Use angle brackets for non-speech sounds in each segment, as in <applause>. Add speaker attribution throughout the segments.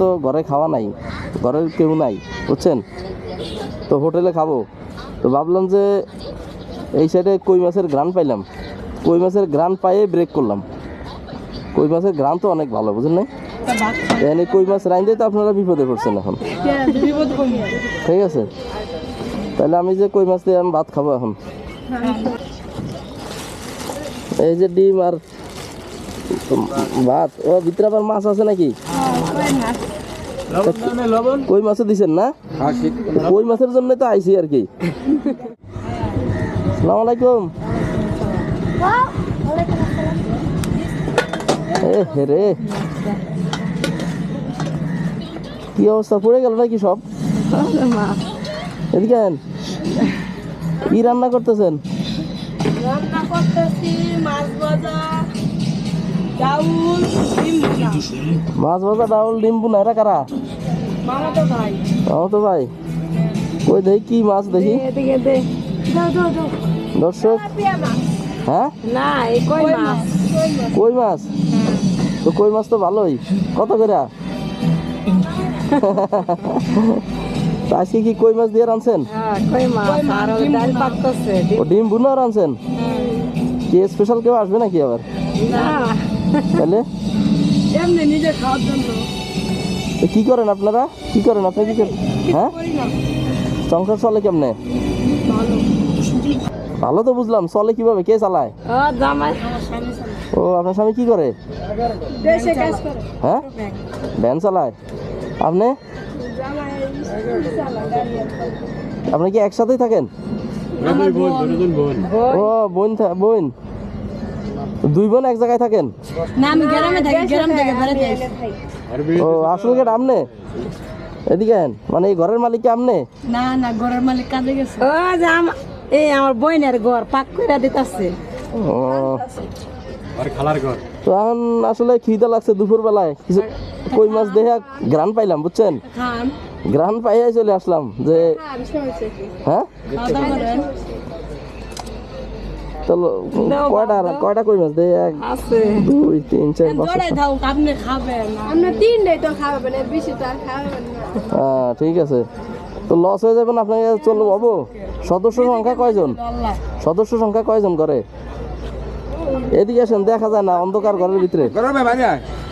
Speaker 1: তো ঘরে খাওয়া নাই ঘরের কেউ নাই, বুঝছেন? তো হোটেলে খাব। তো ভাবলাম যে এই সাইডে কই মাছের গ্রান পাইলাম। কই মাছের গ্রান পাইয়ে ব্রেক করলাম। কই মাছের গ্রান তো অনেক ভালো বুঝলেন না এখানে কই মাছ রাইন দিয়ে তো আপনারা বিপদে পড়ছেন এখন। ঠিক আছে? তাহলে আমি যে কই মাছ দিয়ে আমি ভাত খাব এখন। এই যে ডিম আর ভাত? ও, ভিতরে আবার মাছ আছে নাকি? কই মাছও দিছেন না? কই মাছের জন্য তো আইছি আর কি। সালাম আলাইকুম। রে। কি অবস্থা? পড়ে গেল নাকি সব? এদিকে কি রান্না করতেছেন?
Speaker 2: রান্না করতেছি মাছ ভাজা।
Speaker 1: মাছ ভাজা ডাউল ডিম বুনা এরা কারা?
Speaker 2: মামা তো ভাই।
Speaker 1: কই দেখি কি মাছ দেখি?
Speaker 2: এদিকে দে। দাও দাও দাও
Speaker 1: দর্শক। হ্যাঁ?
Speaker 2: না কই মাছ?
Speaker 1: কই মাছ? তো কই মাছ তো ভালোই। কত করে? <laughs> আজকে কি কই মাছ দিয়ে রানছেন
Speaker 2: হ্যাঁ কই মাছ? আর ওই ডাল
Speaker 1: ডিম বুনা রানছেন কি স্পেশাল কেউ আসবে নাকি আবার?
Speaker 2: না।
Speaker 1: তাহলে?
Speaker 2: এমনি নিজে খাওয়ার জন্য।
Speaker 1: কি করেন আপনারা? কি করেন আপনি? কি করেন? হ্যাঁ? সংসার চলে কেমনে?
Speaker 2: ভালো।
Speaker 1: ভালো তো বুঝলাম। চলে কীভাবে? কে চালায়?
Speaker 2: ও
Speaker 1: আপনার স্বামী কি করে? হ্যাঁ? ভ্যান চালায়? আপনি?
Speaker 2: জামাই চালা গাড়ি
Speaker 1: আপনি কি একসাথেই থাকেন? ও বোন থা- বোন। দুই বোন এক জায়গায় থাকেন?
Speaker 2: না আমি গ্রামে থাকি গ্রাম থেকে বেড়াতে
Speaker 1: ও আসল গেট আমনে? এদিকে আন। মানে এই ঘরের মালিক কি আমনে?
Speaker 2: না না ঘরের মালিক কাজে গেছে। ও যে আম- এই আমার বইনের ঘর পাক করে দিতেছে।
Speaker 1: ও। আর খালার ঘর? তো এখন আসলে খিদা লাগছে দুপুর বেলায় কিছু কই মাছ দেখে গ্রান পাইলাম বুঝছেন? গ্রান পাইয়াই চলে আসলাম যে
Speaker 2: কি
Speaker 1: হ্যাঁ? চলো কয়টা কয়টা কই মাছ? দে এক দুই তিন চার পাঁচ ছয়,
Speaker 2: জোড়াই
Speaker 1: সাত।
Speaker 2: দাও আপনি খাবেন
Speaker 3: আমরা তিনটাই তো খাওয়াবেন বেশি তো আর খাওয়াবেন
Speaker 1: হ্যাঁ ঠিক আছে। তো লস হয়ে যাবেন আপনাকে চলো বাবু। সদস্য সংখ্যা কয়জন? সদস্য সংখ্যা কয়জন করে? এদিকে আসেন দেখা যায় না অন্ধকার ঘরের ভিতরে।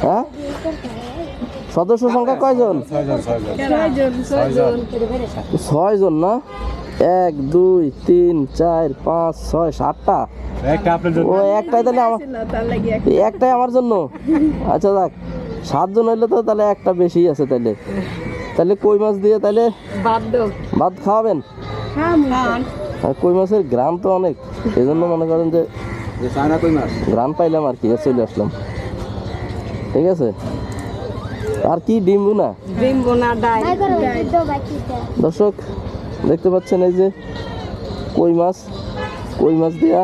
Speaker 1: হ্যাঁ? সদস্য সংখ্যা কয়জন?
Speaker 3: ছয়জন ছয়জন।
Speaker 1: ছয় জন না? এক দুই তিন চার পাঁচ ছয় সাতটা। ও একটাই তাহলে আমার একটাই আমার জন্য? আচ্ছা যাক সাতজন হইলে তো তাহলে একটা বেশি আছে তাহলে। তাহলে কই মাছ দিয়ে তাহলে ভাত খাওয়াবেন? আর কই মাছের গ্রাম তো অনেক এই জন্য মনে করেন যে গ্রাম পাইলাম আর কি আর চলে আসলাম। ঠিক আছে? আর কি ডিম না?
Speaker 2: ডিম বোনা
Speaker 1: দর্শক দেখতে পাচ্ছেন এই যে কই মাছ কই মাছ দিয়া।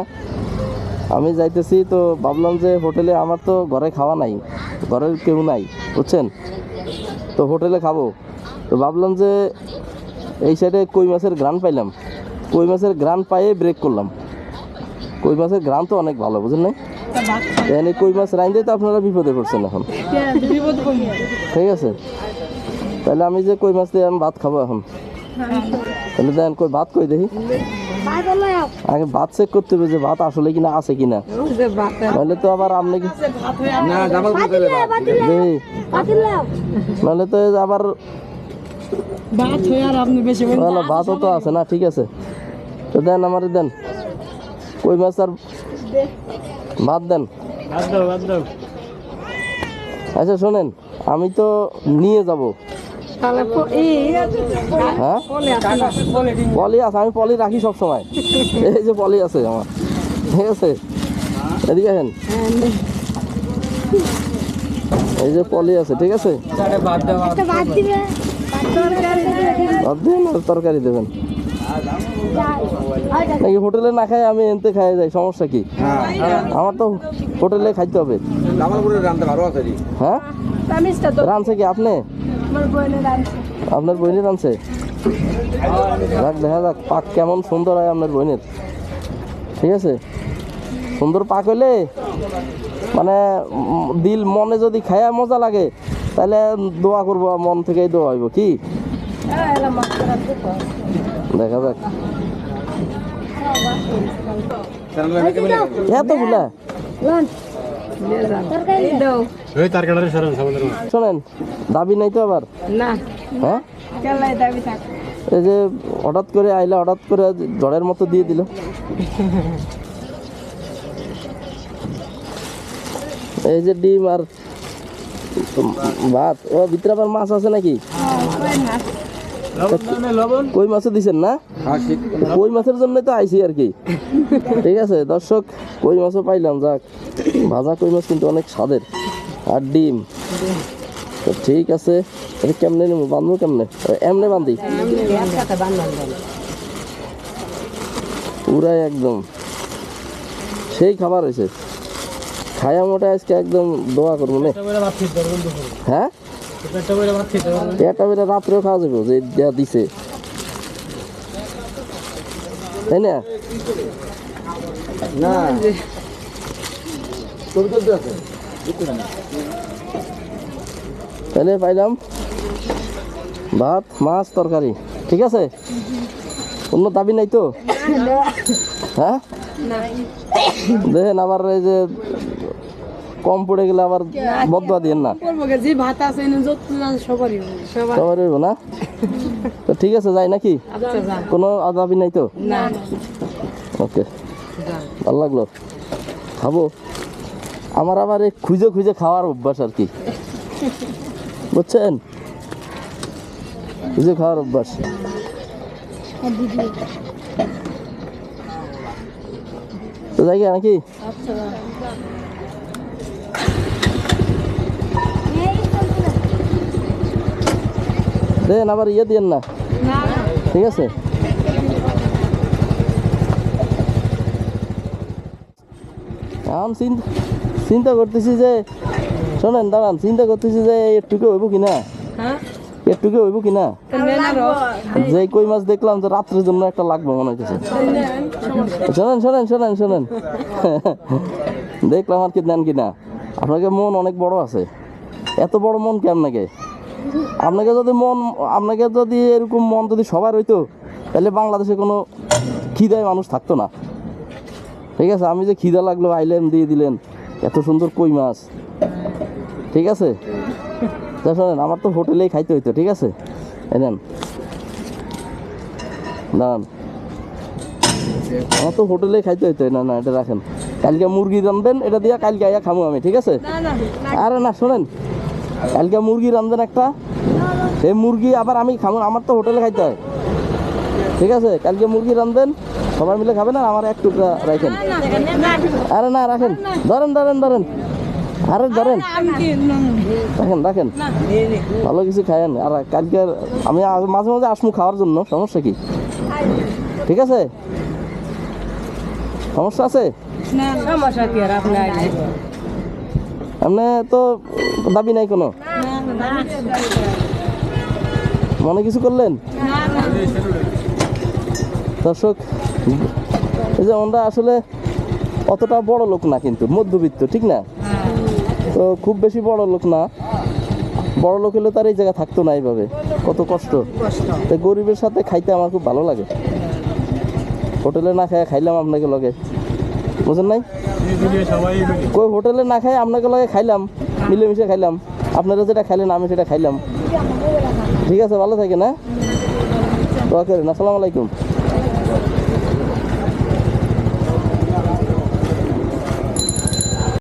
Speaker 1: আমি যাইতেছি তো ভাবলাম যে হোটেলে আমার তো ঘরে খাওয়া নাই ঘরের কেউ নাই বুঝছেন? তো হোটেলে খাব। তো ভাবলাম যে এই সাইডে কই মাছের গ্রান পাইলাম। কই মাছের গ্রান পাইয়ে ব্রেক করলাম। কই মাছের গ্রান তো অনেক ভালো বুঝলেন না এখানে কই মাছ রাইন দিয়ে তো আপনারা বিপদে পড়ছেন এখন। ঠিক আছে? তাহলে আমি যে কই মাছ দিয়ে আমি ভাত খাব এখন। তাহলে দেন কই ভাত কই দেখি? আগে ভাত চেক করতে হবে যে ভাত আসলে কিনা আছে কিনা।
Speaker 2: যে
Speaker 1: নাহলে তো আবার আপনি কি নাহলে তো আবার
Speaker 2: ভাত আর আপনি বেশি বলেন।
Speaker 1: ভালো ভাতও তো আছে না ঠিক আছে। তো দেন আমার দেন। কই মাছ আর ভাত দেন। আচ্ছা শোনেন আমি তো নিয়ে যাব। হ্যাঁ?
Speaker 2: বলে আছে না?
Speaker 1: পলি আছে আমি পলি রাখি সব সময় এই যে পলি আছে আমার। ঠিক আছে? এদিকে আসেন। এই যে পলি আছে ঠিক আছে? তরকারি দেবেন। নাকি হোটেলে না খাই আমি এনতে খাই যাই সমস্যা কি? আমার তো হোটেলে খাইতে হবে। হ্যাঁ? রানছে কি আপনি? আপনার বইনের রানছে যাক দেখা যাক পাক কেমন সুন্দর হয় আপনার বইনের ঠিক আছে? সুন্দর পাক হইলে মানে দিল মনে যদি খায়া মজা লাগে তাহলে দোয়া করব মন থেকেই দোয়া হইব কি? দেখা যাক। এতগুলা
Speaker 3: এই দাও।
Speaker 1: শোনেন দাবি নাই তো আবার?
Speaker 2: না।
Speaker 1: হ্যাঁ?
Speaker 3: কেলাই দাবি থাক।
Speaker 1: এই যে হঠাৎ করে আইলা হঠাৎ করে ঝড়ের মতো দিয়ে দিল। এই যে ডিম আর ভাত। ও ভিতরে আবার মাছ আছে নাকি? কই মাছও দিছেন না? কই মাছের জন্য তো আইছি আর কি। ঠিক আছে, দর্শক, কই মাছও পাইলাম, যাক। ভাজা কই মাছ কিন্তু অনেক স্বাদের। আর ডিম। ঠিক আছে কেমনে নেব? বাঁধবো কেমনে? এমনে বান্ধি পুরাই একদম। সেই খাবার হয়েছে খায়া মোটা আজকে একদম দোয়া করব নে। হ্যাঁ? এটা বেলা রাত্রেও খাওয়া যাবে যে দেয়া দিছে। তাই না? না। তাহলে পাইলাম। ভাত মাছ তরকারি ঠিক আছে? অন্য দাবি নাই তো? হ্যাঁ? দেখেন আবার এই যে কম পড়ে গেলে আবার বদয়া দিয়েন না।
Speaker 2: সবারই
Speaker 1: হইব না? তো ঠিক আছে যাই নাকি?
Speaker 2: আচ্ছা
Speaker 1: কোনো দাবি নাই তো? ওকে। ভালো লাগল। খাব আমার আবার এই খুঁজে খুঁজে খাওয়ার অভ্যাস আর কি। বুঝছেন? খুঁজে খাওয়ার অভ্যাস। তো যাই নাকি? দেন আবার ইয়ে দিয়েন না। ঠিক আছে? এখন চিন্তা করতেছি যে শোনেন দাঁড়ান চিন্তা করতেছি যে একটুকে হইব কিনা?
Speaker 2: হ্যাঁ?
Speaker 1: একটুকে হইব কিনা। যে কই মাছ দেখলাম যে রাত্রের জন্য একটা লাগবে মনে হইতেছে। শোনেন। শোনেন শোনেন শোনেন দেখলাম আর কি নেন কিনা। আপনাকে মন অনেক বড় আছে। এত বড় মন কি আপনাকে? আপনাকে যদি মন, আপনাকে যদি এরকম মন যদি সবার হইতো, তাহলে বাংলাদেশে কোনো খিদায় মানুষ থাকতো না। ঠিক আছে? আমি যে খিদা লাগল, আইলেন, দিয়ে দিলেন, এত সুন্দর কই মাছ। ঠিক আছে? শোনেন, আমার তো হোটেলেই খাইতে হইতো, ঠিক আছে? এই নেন। দাঁড়ান। আমার তো হোটেলেই খাইতে হইতো না না, এটা রাখেন। কালকে মুরগি রান্ধবেন এটা দিয়ে কালকে আইয়া খামু আমি ঠিক আছে? আরে না শোনেন কালকে মুরগি রান্ধবেন একটা সেই মুরগি আবার আমি খামু আমার তো হোটেলে খাইতে হয়। ঠিক আছে? কালকে মুরগি রান্ধবেন সবাই মিলে খাবেন আর আমার এক টুকরা রাখেন আরে না রাখেন। ধরেন ধরেন ধরেন। আরে ধরেন। রাখেন রাখেন। ভালো কিছু খায়েন আর কালকে আমি মাঝে মাঝে আসমু খাওয়ার জন্য সমস্যা কি? ঠিক আছে? সমস্যা আছে?
Speaker 2: সমস্যা কি আর আপনি
Speaker 1: তো দাবি নাই কোনো? মনে কিছু করলেন? দর্শক এই যে আমরা আসলে অতটা বড় লোক না কিন্তু মধ্যবিত্ত ঠিক না? তো খুব বেশি বড় লোক না। বড় লোক হলে তার এই জায়গা থাকতো না এইভাবে। কত কষ্ট। তো গরিবের সাথে খাইতে আমার খুব ভালো লাগে। হোটেলে না খাই খাইলাম আপনাকে লগে। বুঝেন নাই? কই, হোটেলে না খাই, আপনাকে লাগে খাইলাম, মিলেমিশে খাইলাম। আপনারা যেটা খাইলেন, আমি সেটা খাইলাম। ঠিক আছে, ভালো থাকেন না ওকে আসসালামু আলাইকুম।